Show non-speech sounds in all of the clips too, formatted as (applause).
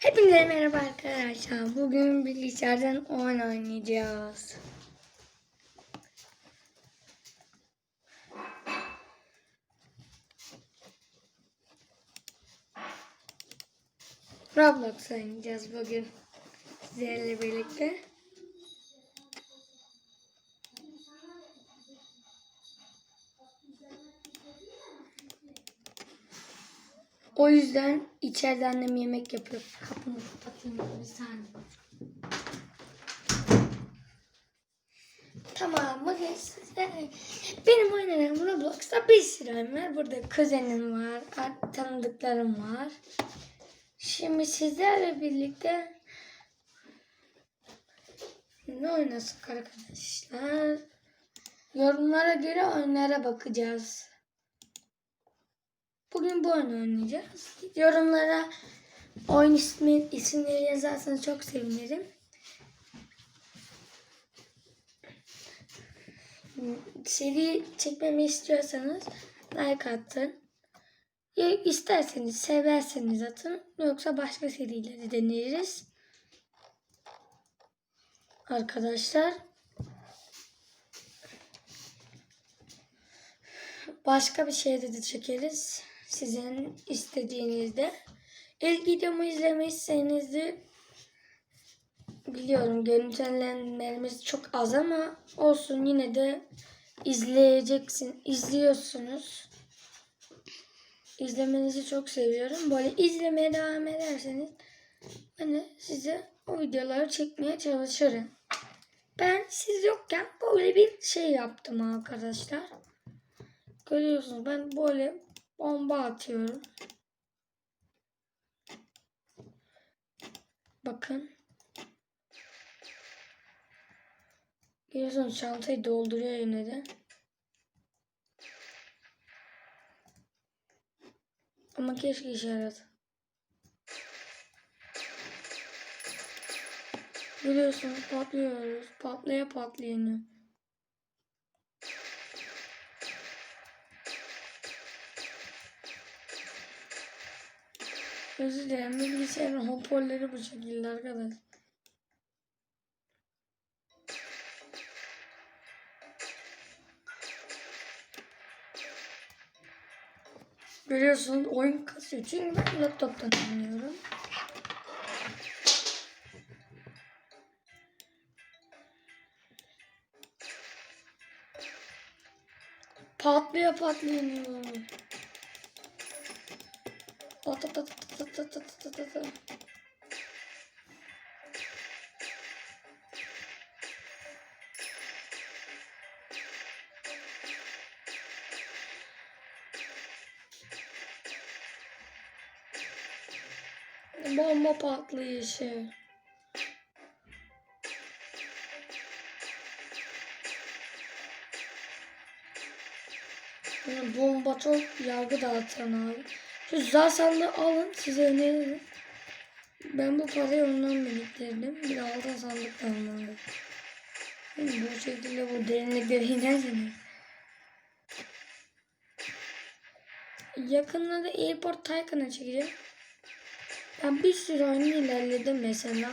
Hepinize merhaba arkadaşlar. Bugün bilgisayardan oyun oynayacağız. Roblox oynayacağız bugün sizlerle birlikte. O yüzden içeride annem yemek yapıyor. Kapımı kapatayım bir saniye. Tamam bugün size benim oynadığım Roblox'ta bir sürü var. Burada kuzenim var, tanıdıklarım var. Şimdi sizlerle birlikte ne oynasak arkadaşlar? Yorumlara göre oyunlara bakacağız. Bugün bu oyunu oynayacağız. Yorumlara oyun ismi, isimleri yazarsanız çok sevinirim. Seri çekmemi istiyorsanız like atın. Ya isterseniz severseniz atın. Yoksa başka serileri deneriz. Arkadaşlar. Başka bir şeyde de çekeriz. Sizin istediğinizde. İlk videomu izlemişseniz de biliyorum görüntülenmelerimiz çok az ama olsun yine de izleyeceksin, izliyorsunuz. İzlemenizi çok seviyorum. Böyle izlemeye devam ederseniz hani size o videoları çekmeye çalışırım. Ben siz yokken böyle bir şey yaptım arkadaşlar. Görüyorsunuz ben böyle bomba atıyorum. Bakın. Görüyorsunuz çantayı dolduruyor yine de. Ama keşke işe yaradı. Görüyorsunuz patlıyoruz. Patlaya patlaya. Özür dilerim. Bilgisayarın hoparlörü bu şekilde arkadaş. Görüyorsunuz oyun kasıyor. Çünkü ben laptoptan oynuyorum. Patlıyor patlıyor. At Bomba patlayışı. Yani bomba çok yargı dağıtan abi. Şu zasanlı alın size öneririm. Ben bu parayı ondan biriktirdim. Bir altın sandık da almalıyım. Yani bu şekilde bu derinliklere (laughs) inerseniz. Yakında da Airport Tycoon'a çekeceğim. Ben bir sürü oyunu ilerledim mesela.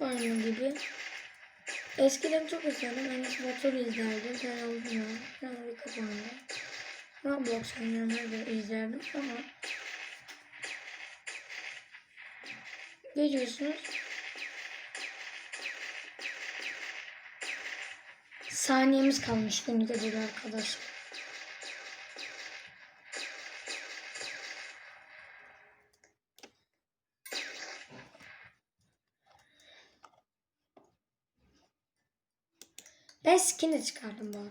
Oyun gibi. Eskiden çok izledim. Enes Batur izlerdim. Ben oldum ya. Ben bir kapandı. Roblox oynayanları da izlerdim ama Görüyorsunuz. Saniyemiz kalmış günlük ödülü arkadaşlar. Ben skin'i çıkardım bu arada.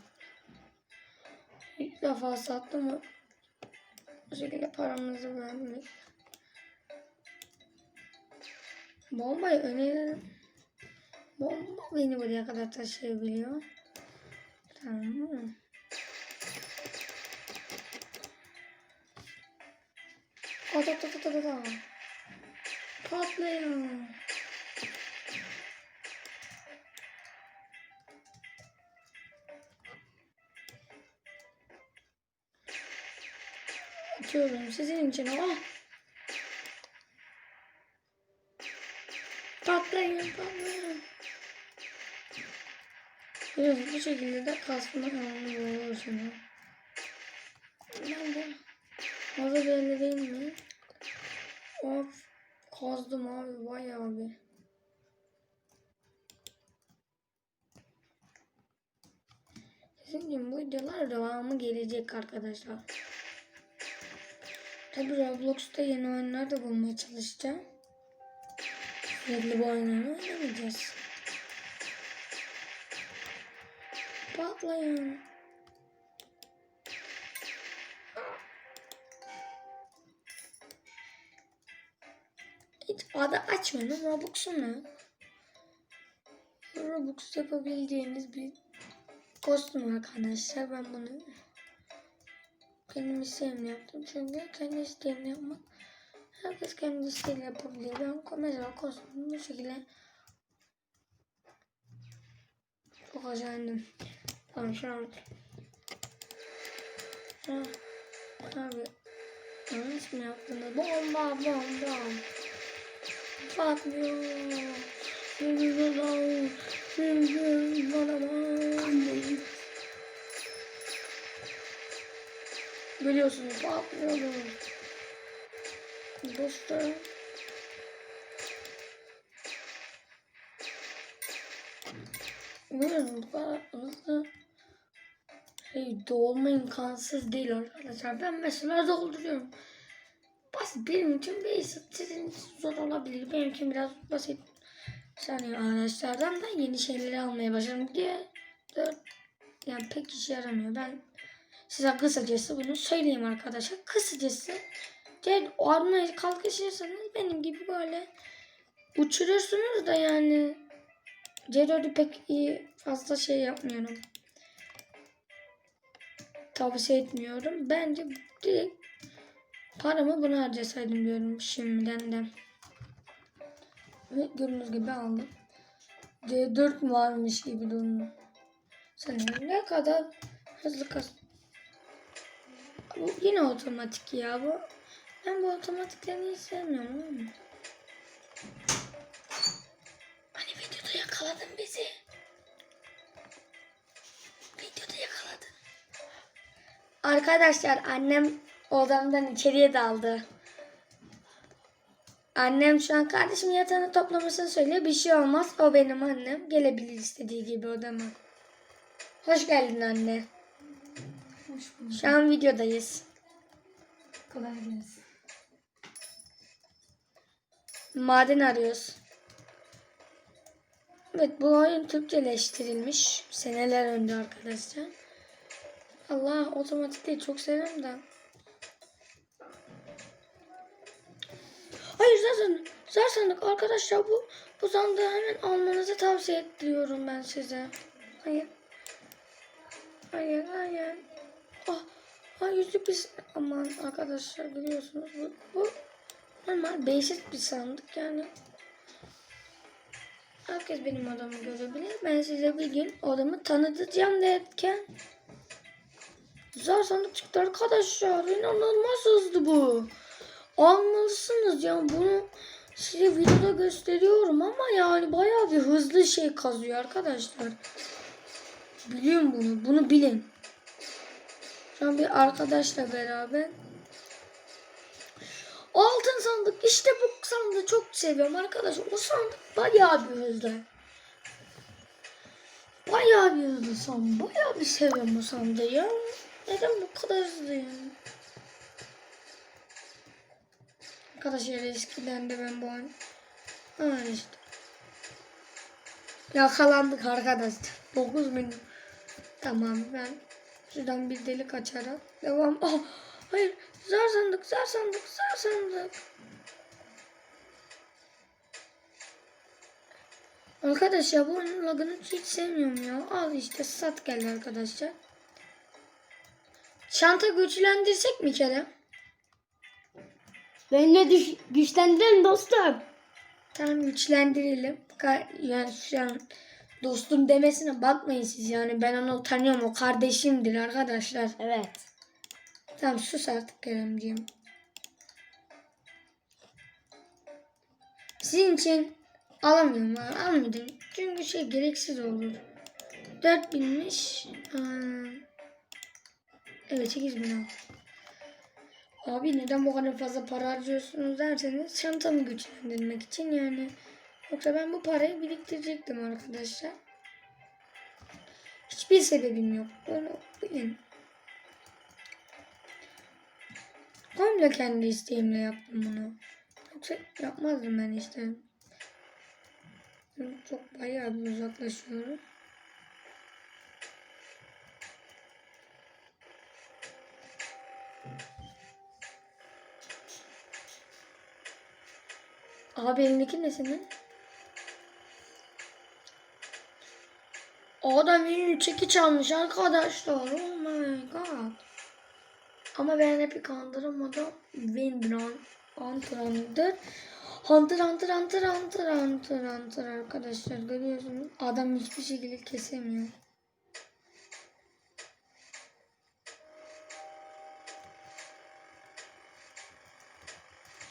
İlk defa sattım mı? Bu şekilde paramızı vermek. Bombayı öneririm. Bomba beni buraya kadar taşıyabiliyor. Tamam mı? At at at at at Atıyorum sizin için. Ah! Patlayın patlayın. Evet bu şekilde de kasma olur şimdi. Ben de fazla belli değil mi? Of kazdım abi bayağı bir. Sizin bu videolar devamı gelecek arkadaşlar. Tabi Roblox'ta yeni oyunlar da bulmaya çalışacağım. Sürekli bu oyunları oynamayacağız. Patlayın. Hiç adı açmadım. Robux'un ne? Robux yapabildiğiniz bir kostüm arkadaşlar. Ben bunu kendim isteğimle yaptım. Çünkü kendi isteğimle yapmak herkes kendi isteğiyle yapabilir. Ben mesela kostümü bu şekilde çok acayip. Tamam şu an Ha, abi yanlış mı yaptınız? Bomba bomba patlıyor. Sürüyor. Sürüyor. Biliyorsunuz patlıyor. Dostlar. Biliyorum bu kadar hızlı şey, dolma imkansız değil arkadaşlar. Ben mesela dolduruyorum. Basit benim için basit. Sizin zor olabilir. Benim için biraz basit. Saniye arkadaşlardan da yeni şeyleri almaya başladım diye dört yani pek işe yaramıyor. Ben size kısacası bunu söyleyeyim arkadaşlar. Kısacası diğer almaya kalkışırsanız benim gibi böyle uçurursunuz da yani C4'ü pek iyi fazla şey yapmıyorum. Tavsiye etmiyorum. Bence direkt paramı buna harcasaydım diyorum şimdiden de. Ve gördüğünüz gibi aldım. C4 varmış gibi durumda. Sanırım ne kadar hızlı kas. Yine otomatik ya bu. Ben bu otomatiklerini hiç sevmiyorum ama. Hani videoda yakaladın bizi. Videoda yakaladın. Arkadaşlar annem odamdan içeriye daldı. Annem şu an kardeşim yatağını toplamasını söylüyor. Bir şey olmaz. O benim annem. Gelebilir istediği gibi odama. Hoş geldin anne. Hoş bulduk. Şu an videodayız. Kolay gelsin. Maden arıyoruz. Evet bu oyun Türkçeleştirilmiş. Seneler önce arkadaşlar. Allah otomatik değil çok severim de. Hayır zaten zar sandık arkadaşlar bu bu sandığı hemen almanızı tavsiye ediyorum ben size. Hayır. Hayır hayır. Ah, ah yüzlük bir aman arkadaşlar biliyorsunuz bu, bu normal basic bir sandık yani. Herkes benim odamı görebilir. Ben size bir gün odamı tanıtacağım derken zar sandık çıktı arkadaşlar. İnanılmaz hızlı bu. Almalısınız ya bunu size videoda gösteriyorum ama yani bayağı bir hızlı şey kazıyor arkadaşlar. Biliyorum bunu. Bunu bilin. Şu an bir arkadaşla beraber Altın sandık. İşte bu sandığı çok seviyorum arkadaşlar. O sandık bayağı bir hızlı. Bayağı bir hızlı sandık. Bayağı bir seviyorum o sandığı ya. Neden bu kadar hızlı yani? Arkadaşlar eskiden de ben bu an... Ha işte. Yakalandık arkadaşlar. 9 bin. Tamam ben şuradan bir delik açarak devam. Ah, hayır zar sandık zar sandık zar sandık. Arkadaşlar bu oyunun lagını hiç sevmiyorum ya. Al işte sat geldi arkadaşlar. Çanta güçlendirsek mi Kerem? Beni düş güçlendirin dostum. Tamam güçlendirelim. Ka- Yani şu an dostum demesine bakmayın siz yani. Ben onu tanıyorum. O kardeşimdir arkadaşlar. Evet. Tamam sus artık Keremciğim. Sizin için Alamıyorum ben almadım. Çünkü şey gereksiz olur. 4000'miş. Aa, Evet 8000 al. Abi neden bu kadar fazla para harcıyorsunuz derseniz çantamı güçlendirmek için yani. Yoksa ben bu parayı biriktirecektim arkadaşlar. Hiçbir sebebim yok. Bunu bilin. Komple kendi isteğimle yaptım bunu. Yoksa yapmazdım ben işte. Çok bayağı bir uzaklaşıyorum. Abi elindeki ne senin? Adam yeni çekiç almış arkadaşlar. Oh my god. Ama ben hep kandıramadım. Windrun Hunter Hunter. Hunter Hunter Hunter Hunter Hunter Hunter arkadaşlar görüyorsunuz. Adam hiçbir şekilde kesemiyor.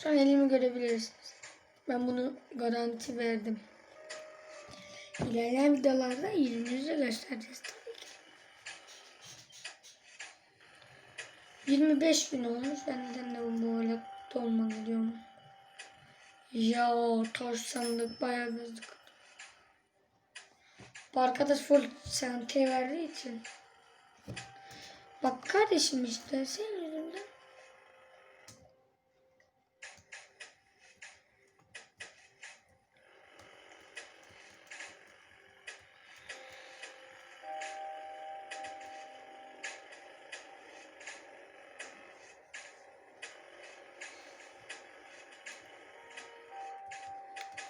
Şu an elimi görebilirsiniz. Ben bunu garanti verdim. İlerleyen videolarda yüzünüzü göstereceğiz tabii ki. 25 gün olmuş. Ben neden de bu böyle dolma gidiyorum. Ya taş sandık bayağı gözlük. Arkadaş full sente verdiği için. Bak kardeşim işte senin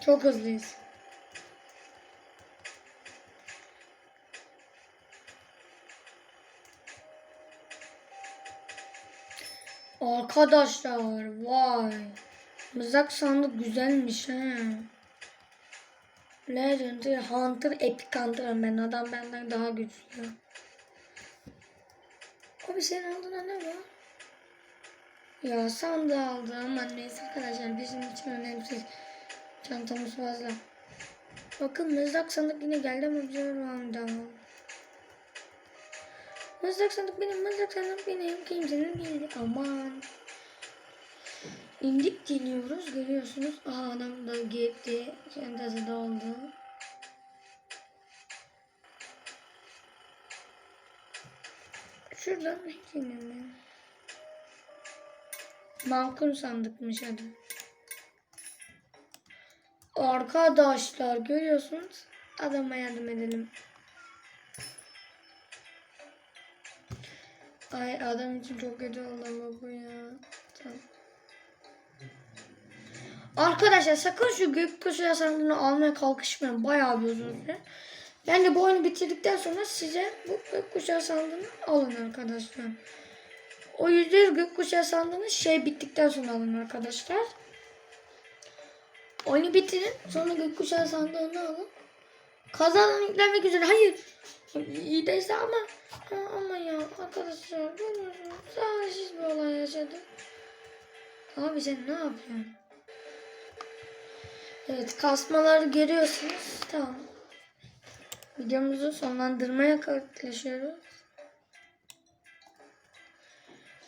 Çok hızlıyız. Arkadaşlar vay. Mızrak sandık güzelmiş he. Legendary Hunter Epic Hunter ben adam benden daha güçlü. Abi senin aldığında ne var? Ya sandığı aldım ama neyse arkadaşlar bizim için önemsiz. Çantamız fazla. Bakın mızrak sandık yine geldi ama bize vermem Mızrak sandık benim, mızrak sandık benim. Kimsenin değil. Aman. İndik deniyoruz. Görüyorsunuz. Aha adam da gitti. Çantası da oldu. Şuradan hiç inemiyorum. Malkun sandıkmış adı. Arkadaşlar görüyorsunuz. Adama yardım edelim. Ay adam için çok kötü oldu ama bu ya. Tamam. Arkadaşlar sakın şu gökkuşağı yasandığını almaya kalkışmayın. Bayağı bir uzun süre. De bu oyunu bitirdikten sonra size bu gökkuşağı sandığını alın arkadaşlar. O yüzde gökkuşağı sandığını şey bittikten sonra alın arkadaşlar. Oyunu bitirin. Sonra gökkuşağı sandığını alın. Kazanan yüklenmek üzere. Hayır. İyi değilse ama ama ya arkadaşlar. Sahipsiz bir olay yaşadık. Abi sen ne yapıyorsun? Evet kasmaları görüyorsunuz. Tamam. Videomuzu sonlandırmaya yaklaşıyoruz.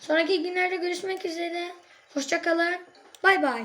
Sonraki günlerde görüşmek üzere. Hoşçakalın. Bay bay.